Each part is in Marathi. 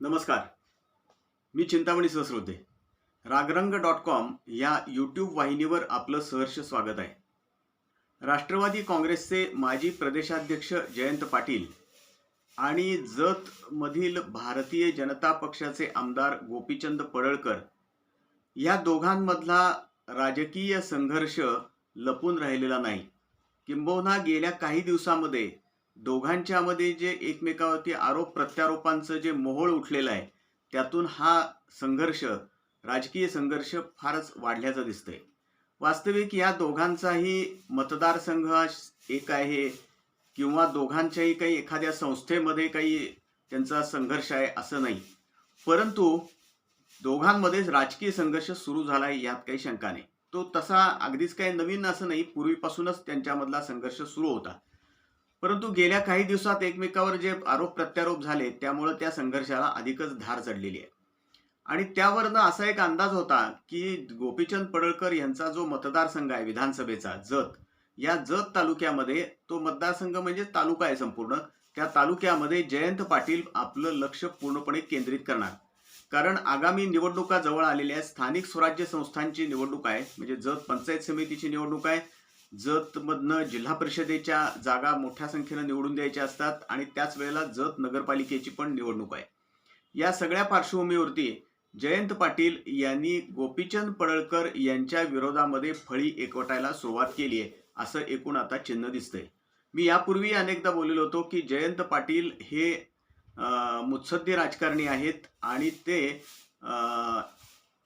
नमस्कार. मी चिंतामणी सहस्रोते. रागरंग डॉट कॉम या यूट्यूब वाहिनीवर आपलं सहर्ष स्वागत आहे. राष्ट्रवादी काँग्रेसचे माजी प्रदेशाध्यक्ष जयंत पाटील आणि जतमधील भारतीय जनता पक्षाचे आमदार गोपीचंद पडळकर या दोघांमधला राजकीय संघर्ष लपून राहिलेला नाही. किंबहुना गेल्या काही दिवसामध्ये दोघांच्यामध्ये जे एकमेकावरती आरोप प्रत्यारोपांचं जे मोहोळ उठलेलं आहे त्यातून हा संघर्ष राजकीय संघर्ष फारच वाढल्याचं दिसतंय. वास्तविक या दोघांचाही मतदारसंघ एक आहे किंवा दोघांच्याही काही एखाद्या संस्थेमध्ये काही त्यांचा संघर्ष आहे असं नाही. परंतु दोघांमध्येच राजकीय संघर्ष सुरू झाला आहे यात काही शंका नाही. तो तसा अगदीच काही नवीन असं नाही पूर्वीपासूनच त्यांच्यामधला संघर्ष सुरू होता. परंतु गेल्या काही दिवसात एकमेकावर जे आरोप प्रत्यारोप झाले त्यामुळे त्या संघर्षाला अधिकच धार चढलेली आहे. आणि त्यावरनं असा एक अंदाज होता की गोपीचंद पडळकर यांचा जो मतदारसंघ आहे विधानसभेचा जत या जत तालुक्यामध्ये तो मतदारसंघ म्हणजे तालुका आहे संपूर्ण. त्या तालुक्यामध्ये जयंत पाटील आपलं लक्ष पूर्णपणे केंद्रित करणार. कारण आगामी निवडणुका जवळ आलेल्या आहेत स्थानिक स्वराज्य संस्थांची निवडणूक आहे म्हणजे जत पंचायत समितीची निवडणूक आहे जतमधनं जिल्हा परिषदेच्या जागा मोठ्या संख्येनं निवडून द्यायच्या असतात आणि त्याच वेळेला जत नगरपालिकेची पण निवडणूक आहे. या सगळ्या पार्श्वभूमीवरती जयंत पाटील यांनी गोपीचंद पडळकर यांच्या विरोधामध्ये फळी एकवटायला सुरुवात केली आहे असं एकूण आता चिन्ह दिसतंय. मी यापूर्वी अनेकदा बोललेलो होतो की जयंत पाटील हे मुत्सद्दी राजकारणी आहेत आणि ते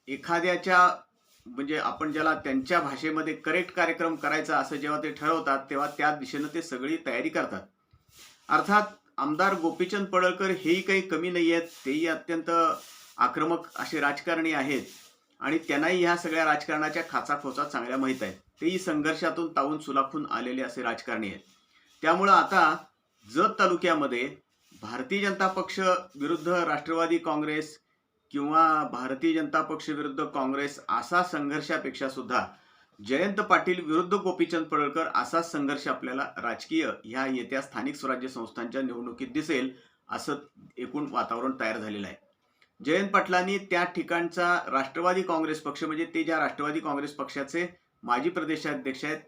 एखाद्याच्या म्हणजे आपण ज्याला त्यांच्या भाषेमध्ये करेक्ट कार्यक्रम करायचा असं जेव्हा ते ठरवतात तेव्हा त्या दिशेनं ते सगळी तयारी करतात. अर्थात आमदार गोपीचंद पडळकर हेही काही कमी नाही आहेत. तेही अत्यंत आक्रमक असे राजकारणी आहेत. आणि त्यांनाही ह्या सगळ्या राजकारणाच्या खाचाखोचा चांगल्या माहीत आहेत. तेही संघर्षातून तावून सुलाखून आलेले असे राजकारणी आहेत. त्यामुळं आता जत तालुक्यामध्ये भारतीय जनता पक्ष विरुद्ध राष्ट्रवादी काँग्रेस किंवा भारतीय जनता पक्ष विरुद्ध काँग्रेस असा संघर्षापेक्षा सुद्धा जयंत पाटील विरुद्ध गोपीचंद पडळकर असा संघर्ष आपल्याला राजकीय ह्या येत्या स्थानिक स्वराज्य संस्थांच्या निवडणुकीत दिसेल असं एकूण वातावरण तयार झालेलं आहे. जयंत पाटलांनी त्या ठिकाणचा राष्ट्रवादी काँग्रेस पक्ष म्हणजे ते ज्या राष्ट्रवादी काँग्रेस पक्षाचे माजी प्रदेशाध्यक्ष आहेत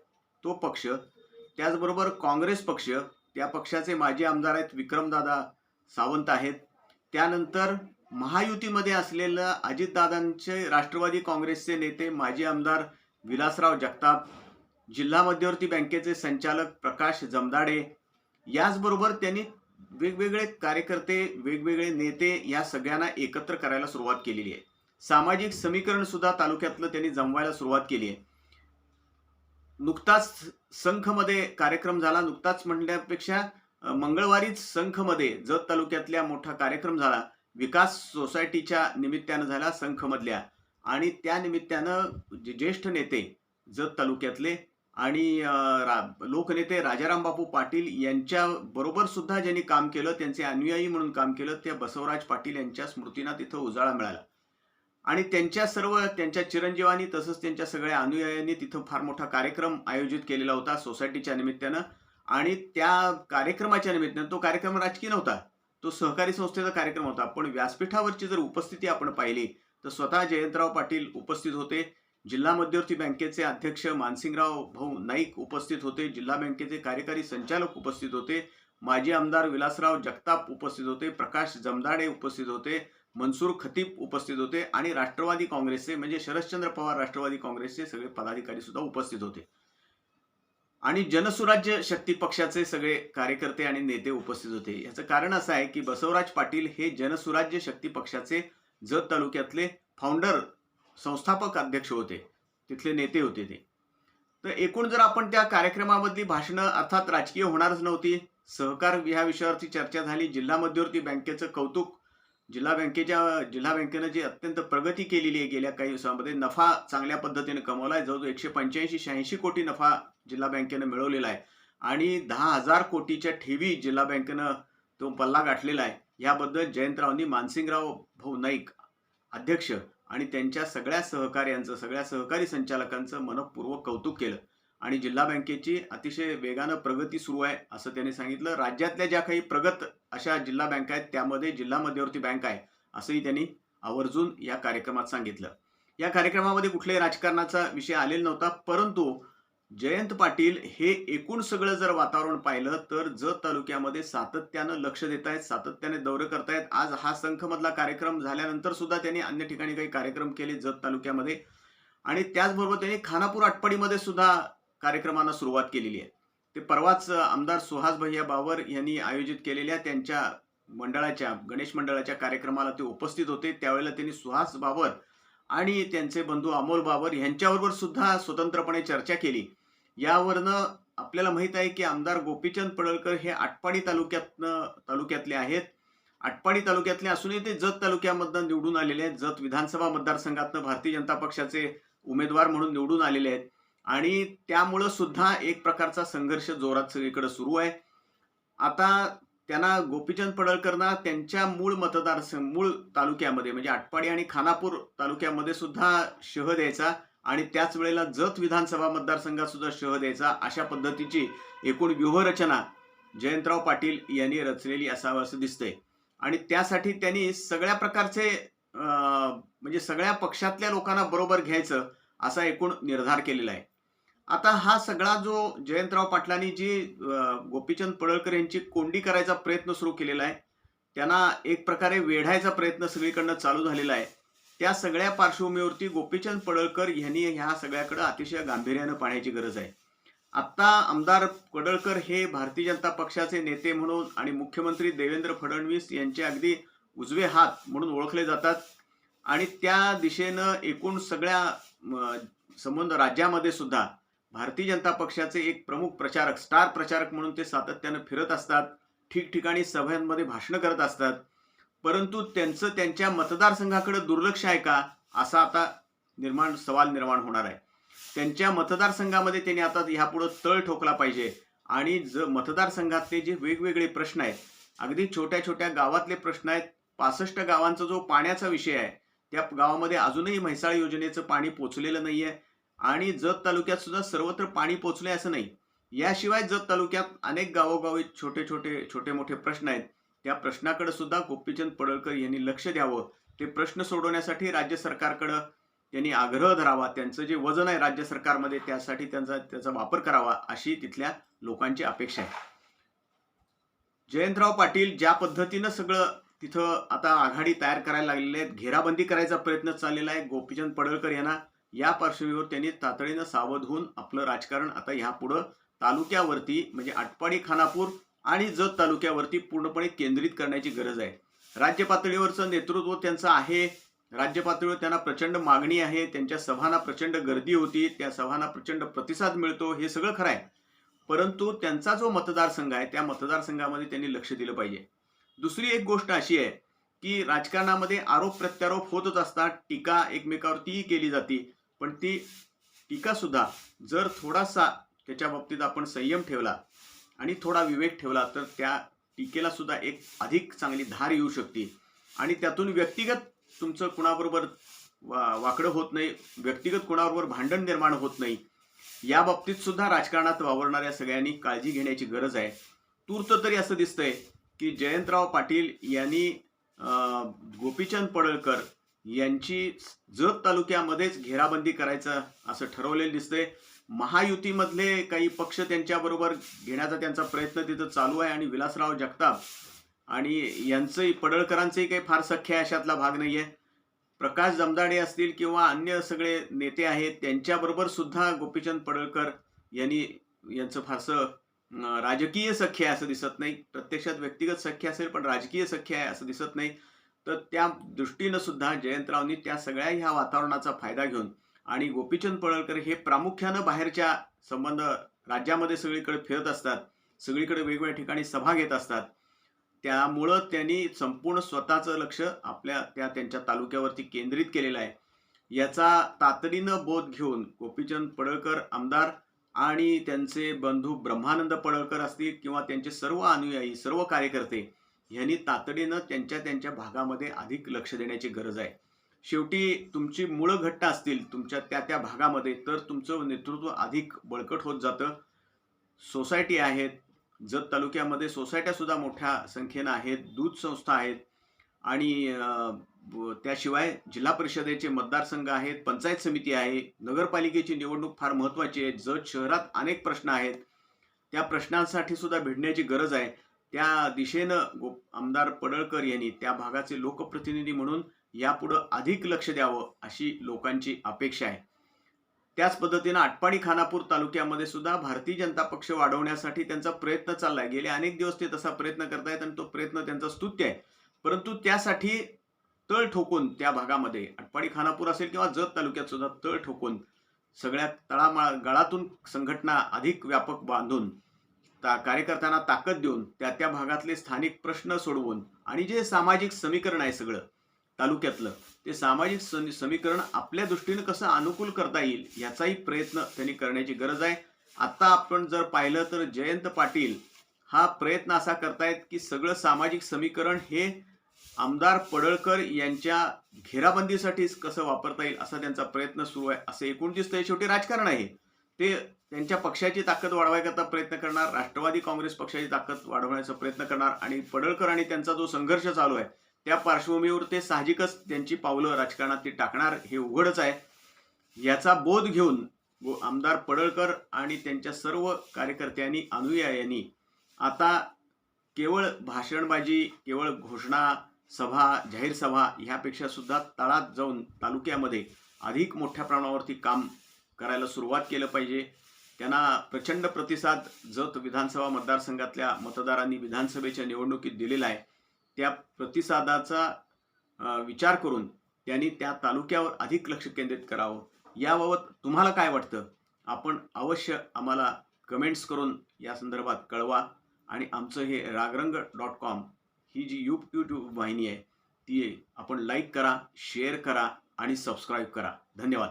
तो पक्ष त्याचबरोबर काँग्रेस पक्ष त्या पक्षाचे माजी आमदार आहेत विक्रमदादा सावंत आहेत. त्यानंतर महायुतीमध्ये असलेलं अजितदादांचे राष्ट्रवादी काँग्रेसचे नेते माजी आमदार विलासराव जगताप जिल्हा मध्यवर्ती बँकेचे संचालक प्रकाश जमदाडे याचबरोबर त्यांनी वेगवेगळे कार्यकर्ते वेगवेगळे नेते या सगळ्यांना एकत्र करायला सुरुवात केलेली आहे. सामाजिक समीकरण सुद्धा तालुक्यातलं त्यांनी जमवायला सुरुवात केली आहे. नुकताच संखमध्ये कार्यक्रम झाला. नुकताच म्हणण्यापेक्षा मंगळवारीच संखमध्ये जत तालुक्यातल्या मोठा कार्यक्रम झाला. विकास सोसायटीच्या निमित्तानं झाला संखमधल्या आणि त्या निमित्तानं जे ज्येष्ठ नेते जत तालुक्यातले आणि रा- लोकनेते राजाराम बापू पाटील यांच्याबरोबर सुद्धा ज्यांनी काम केलं त्यांचे अनुयायी म्हणून काम केलं त्या बसवराज पाटील यांच्या स्मृतींना तिथं उजाळा मिळाला. आणि त्यांच्या सर्व त्यांच्या चिरंजीवानी तसंच त्यांच्या सगळ्या अनुयायांनी तिथं फार मोठा कार्यक्रम आयोजित केलेला होता सोसायटीच्या निमित्तानं. आणि त्या कार्यक्रमाच्या निमित्तानं तो कार्यक्रम राजकीय नव्हता. तो सहकारी संस्थेचा कार्यक्रम होता. पण व्यासपीठावरची जर उपस्थिती आपण पाहिली तर स्वतः जयंतराव पाटील उपस्थित होते. जिल्हा मध्यवर्ती बँकेचे अध्यक्ष मानसिंगराव भाऊ नाईक उपस्थित होते. जिल्हा बँकेचे कार्यकारी संचालक उपस्थित होते. माजी आमदार विलासराव जगताप उपस्थित होते. प्रकाश जमदाडे उपस्थित होते. मनसूर खतीब उपस्थित होते. आणि राष्ट्रवादी काँग्रेसचे म्हणजे शरदचंद्र पवार राष्ट्रवादी काँग्रेसचे सगळे पदाधिकारी सुद्धा उपस्थित होते. आणि जनसुराज्य शक्ती पक्षाचे सगळे कार्यकर्ते आणि नेते उपस्थित होते. याचं कारण असं आहे की बसवराज पाटील हे जनसुराज्य शक्ती पक्षाचे जत तालुक्यातले फाउंडर संस्थापक अध्यक्ष होते. तिथले नेते होते ते. तर एकूण जर आपण त्या कार्यक्रमामधली भाषणं अर्थात राजकीय होणारच नव्हती. सहकार ह्या विषयावरती चर्चा झाली. जिल्हा मध्यवर्ती बँकेचं कौतुक जिल्हा बँकेच्या जिल्हा बँकेनं जी अत्यंत प्रगती केलेली आहे गेल्या काही दिवसांमध्ये नफा चांगल्या पद्धतीने कमवला आहे जवळजवळ एकशे पंच्याऐंशी शहाऐंशी कोटी नफा जिल्हा बँकेनं मिळवलेला आहे. आणि दहा हजार कोटीच्या ठेवी जिल्हा बँकेनं तो पल्ला गाठलेला आहे. याबद्दल जयंतरावांनी मानसिंगराव भाऊ नाईक अध्यक्ष आणि त्यांच्या सगळ्या सहकार्यांचं सगळ्या सहकारी संचालकांचं मनपूर्वक कौतुक केलं. आणि जिल्हा बँकेची अतिशय वेगानं प्रगती सुरू आहे असं त्यांनी सांगितलं. राज्यातल्या ज्या काही प्रगत अशा जिल्हा बँका आहेत त्यामध्ये जिल्हा मध्यवर्ती बँक आहे असंही त्यांनी आवर्जून या कार्यक्रमात सांगितलं. या कार्यक्रमामध्ये कुठल्याही राजकारणाचा विषय आलेला नव्हता परंतु जयंत पाटील हे एकूण सगळं जर वातावरण पाहिलं तर जत तालुक्यामध्ये सातत्यानं लक्ष देत आहेत सातत्याने दौरे करतायत आज हा संखमधला कार्यक्रम झाल्यानंतर सुद्धा त्यांनी अन्य ठिकाणी काही कार्यक्रम केले जत तालुक्यामध्ये. आणि त्याचबरोबर त्यांनी खानापूर आटपाडीमध्ये सुद्धा कार्यक्रमांना सुरुवात केलेली आहे. ते परवाच आमदार सुहास भैया बावर यांनी आयोजित केलेल्या त्यांच्या मंडळाच्या गणेश मंडळाच्या कार्यक्रमाला ते उपस्थित होते. त्यावेळेला त्यांनी सुहास बाबर आणि त्यांचे बंधू अमोल बाबर यांच्याबरोबर सुद्धा स्वतंत्रपणे चर्चा केली. यावरनं आपल्याला माहीत आहे की आमदार गोपीचंद पडळकर हे आटपाडी तालुक्यातनं तालुक्यातले आहेत. आटपाडी तालुक्यातले असूनही ते जत तालुक्यामधनं निवडून आलेले आहेत. जत विधानसभा मतदारसंघातनं भारतीय जनता पक्षाचे उमेदवार म्हणून निवडून आलेले आहेत. आणि त्यामुळं सुद्धा एक प्रकारचा संघर्ष जोरात सगळीकडे सुरू आहे. आता त्यांना गोपीचंद पडळकरना त्यांच्या मूळ मतदार मूळ तालुक्यामध्ये म्हणजे आटपाडी आणि खानापूर तालुक्यामध्ये सुद्धा शह द्यायचा आणि त्याच वेळेला जत विधानसभा मतदारसंघात सुद्धा शह द्यायचा अशा पद्धतीची एकूण व्यूहरचना जयंतराव पाटील यांनी रचलेली असावं असं दिसतंय. आणि त्यासाठी त्यांनी सगळ्या प्रकारचे म्हणजे सगळ्या पक्षातल्या लोकांना बरोबर घ्यायचं असा एकूण निर्धार केलेला आहे. आता हा सगळा जो जयंतराव पाटलांनी जी गोपीचंद पडळकर यांची कोंडी करायचा प्रयत्न सुरू केलेला आहे त्यांना एक प्रकारे वेढायचा प्रयत्न सगळीकडनं चालू झालेला आहे. त्या सगळ्या पार्श्वभूमीवरती गोपीचंद पडळकर यांनी ह्या सगळ्याकडे अतिशय गांभीर्यानं पाहण्याची गरज आहे. आत्ता आमदार पडळकर हे भारतीय जनता पक्षाचे नेते म्हणून आणि मुख्यमंत्री देवेंद्र फडणवीस यांचे अगदी उजवे हात म्हणून ओळखले जातात आणि त्या दिशेनं एकूण सगळ्या म, संबंध राज्यामध्ये सुद्धा भारतीय जनता पक्षाचे एक प्रमुख प्रचारक स्टार प्रचारक म्हणून ते सातत्यानं फिरत असतात ठिकठिकाणी सभांमध्ये भाषणं करत असतात. परंतु त्यांचं त्यांच्या मतदारसंघाकडे दुर्लक्ष आहे का? असा आता निर्माण सवाल निर्माण होणार आहे. त्यांच्या मतदारसंघामध्ये त्यांनी आता ह्यापुढं तळ ठोकला पाहिजे. आणि ज मतदारसंघातले जे वेगवेगळे प्रश्न आहेत अगदी छोट्या छोट्या गावातले प्रश्न आहेत पासष्ट गावांचा जो पाण्याचा विषय आहे त्या गावामध्ये अजूनही म्हैसाळ योजनेचं पाणी पोचलेलं नाही आहे आणि जत तालुक्यात सुद्धा सर्वत्र पाणी पोचले असं नाही. याशिवाय जत तालुक्यात अनेक गावोगावी छोटे छोटे छोटे मोठे प्रश्न आहेत. त्या प्रश्नाकडे सुद्धा गोपीचंद पडळकर यांनी लक्ष द्यावं. ते प्रश्न सोडवण्यासाठी राज्य सरकारकडं त्यांनी आग्रह धरावा. त्यांचं जे वजन आहे राज्य सरकारमध्ये त्यासाठी त्यांचा त्याचा वापर करावा अशी तिथल्या लोकांची अपेक्षा आहे. जयंतराव पाटील ज्या पद्धतीनं सगळं तिथं आता आघाडी तयार करायला लागलेले आहेत घेराबंदी करायचा प्रयत्न चाललेला आहे गोपीचंद पडळकर यांना या पार्श्वभूमीवर त्यांनी तातडीनं सावध होऊन आपलं राजकारण आता ह्यापुढं तालुक्यावरती म्हणजे आटपाडी खानापूर आणि जत तालुक्यावरती पूर्णपणे केंद्रित करण्याची गरज आहे. राज्य पातळीवरचं नेतृत्व त्यांचं आहे. राज्य पातळीवर त्यांना प्रचंड मागणी आहे. त्यांच्या सभांना प्रचंड गर्दी होती. त्या सभांना प्रचंड प्रतिसाद मिळतो. हे सगळं खरं आहे. परंतु त्यांचा जो मतदारसंघ आहे त्या मतदारसंघामध्ये त्यांनी लक्ष दिलं पाहिजे. दुसरी एक गोष्ट अशी आहे की राजकारणामध्ये आरोप प्रत्यारोप होतच असतात टीका एकमेकावरतीही केली जाते. पण ती टीका सुद्धा जर थोडासा त्याच्या बाबतीत आपण संयम ठेवला आणि थोडा विवेक ठेवला तर त्या टीकेला सुद्धा एक अधिक चांगली धार येऊ शकते. आणि त्यातून व्यक्तिगत तुमचं कुणाबरोबर वा- वाकडं होत नाही व्यक्तिगत कुणाबरोबर भांडण निर्माण होत नाही या बाबतीत सुद्धा राजकारणात वावरणाऱ्या सगळ्यांनी काळजी घेण्याची गरज आहे. तूर्त तरी असं दिसतंय की जयंतराव पाटील यांनी गोपीचंद पडळकर यांची जत तालुक्यामध्येच घेराबंदी करायचं असं ठरवलेलं दिसतंय. महायुतीमधले काही पक्ष त्यांच्याबरोबर घेण्याचा त्यांचा प्रयत्न तिथं चालू आहे आणि विलासराव जगताप आणि यांचंही पडळकरांचंही काही फार सख्य अशातला भाग नाही आहे प्रकाश जमदाडे असतील किंवा अन्य सगळे नेते आहेत त्यांच्याबरोबर सुद्धा गोपीचंद पडळकर यांनी यांचं फारसं राजकीय सख्य आहे असं दिसत नाही. प्रत्यक्षात व्यक्तिगत सख्य असेल पण राजकीय सख्य आहे असं दिसत नाही. तर त्या दृष्टीनं सुद्धा जयंतरावनी त्या सगळ्या ह्या वातावरणाचा फायदा घेऊन आणि गोपीचंद पडळकर हे प्रामुख्यानं बाहेरच्या संबंध राज्यामध्ये सगळीकडे फिरत असतात सगळीकडे वेगवेगळ्या ठिकाणी सभा घेत असतात. त्यामुळं त्यांनी संपूर्ण स्वतःचं लक्ष आपल्या त्या त्यांच्या तालुक्यावरती केंद्रित केलेलं आहे. याचा तातडीनं बोध घेऊन गोपीचंद पडळकर आमदार आणि त्यांचे बंधू ब्रह्मानंद पडळकर असतील किंवा त्यांचे सर्व अनुयायी सर्व कार्यकर्ते यांनी तातडीनं त्यांच्या त्यांच्या भागामध्ये अधिक लक्ष देण्याची गरज आहे. शेवटी तुमची मुळं घट्ट असतील तुमच्या त्या त्या भागामध्ये तर तुमचं नेतृत्व अधिक बळकट होत जातं. सोसायटी आहेत जत तालुक्यामध्ये सोसायट्यासुद्धा मोठ्या संख्येनं आहेत दूध संस्था आहेत आणि त्याशिवाय जिल्हा परिषदेचे मतदारसंघ आहेत पंचायत समिती आहे नगरपालिकेची निवडणूक फार महत्त्वाची आहे जत शहरात अनेक प्रश्न आहेत. त्या प्रश्नांसाठी सुद्धा भिडण्याची गरज आहे. त्या दिशेनं गो आमदार पडळकर यांनी त्या भागाचे लोकप्रतिनिधी म्हणून यापुढं अधिक लक्ष द्यावं अशी लोकांची अपेक्षा आहे. त्याच पद्धतीनं आटपाडी खानापूर तालुक्यामध्ये सुद्धा भारतीय जनता पक्ष वाढवण्यासाठी त्यांचा प्रयत्न चाललाय. गेले अनेक दिवस ते तसा प्रयत्न करतायत आणि तो प्रयत्न त्यांचा स्तुत्य आहे. परंतु त्यासाठी तळ ठोकून त्या भागामध्ये आटपाडी खानापूर असेल किंवा जत तालुक्यात सुद्धा तळ ठोकून सगळ्या तळामाळ गळातून संघटना अधिक व्यापक बांधून ता कार्यकर्त्यांना ताकद देऊन त्या त्या भागातले स्थानिक प्रश्न सोडवून आणि जे सामाजिक समीकरण आहे सगळं तालुक्यातलं ते सामाजिक समीकरण आपल्या दृष्टीनं कसं अनुकूल करता येईल याचाही प्रयत्न त्यांनी करण्याची गरज आहे. आता आपण जर पाहिलं तर जयंत पाटील हा प्रयत्न असा करतायत की सगळं सामाजिक समीकरण हे आमदार पडळकर यांच्या घेराबंदीसाठीच कसं वापरता येईल असा त्यांचा प्रयत्न सुरू आहे असं एकूण दिसतंय शेवटी राजकारण आहे. ते त्यांच्या पक्षाची ताकद वाढवायकरता प्रयत्न करणार राष्ट्रवादी काँग्रेस पक्षाची ताकद वाढवण्याचा प्रयत्न करणार आणि पडळकर आणि त्यांचा जो संघर्ष चालू आहे त्या पार्श्वभूमीवर ते साहजिकच त्यांची पावलं राजकारणात ती टाकणार हे उघडच आहे. याचा बोध घेऊन गो- आमदार पडळकर आणि त्यांच्या सर्व कार्यकर्त्यांनी अनुयायांनी आता केवळ भाषणबाजी केवळ घोषणा सभा जाहीर सभा ह्यापेक्षा सुद्धा तळात जाऊन तालुक्यामध्ये अधिक मोठ्या प्रमाणावरती काम करायला सुरुवात केलं पाहिजे. त्यांना प्रचंड प्रतिसाद जत विधानसभा मतदारसंघातल्या मतदारांनी विधानसभेच्या निवडणुकीत दिलेला आहे. त्या प्रतिसादाचा विचार करून त्यांनी त्या तालुक्यावर अधिक लक्ष केंद्रित करावं. याबाबत तुम्हाला काय वाटतं? आपण अवश्य आम्हाला कमेंट्स करून या संदर्भात कळवा आणि आमचं हे रागरंग डॉट कॉम ही जी यू यूट्यूब वाहिनी आहे ती आपण लाईक करा शेअर करा आणि सबस्क्राईब करा. धन्यवाद.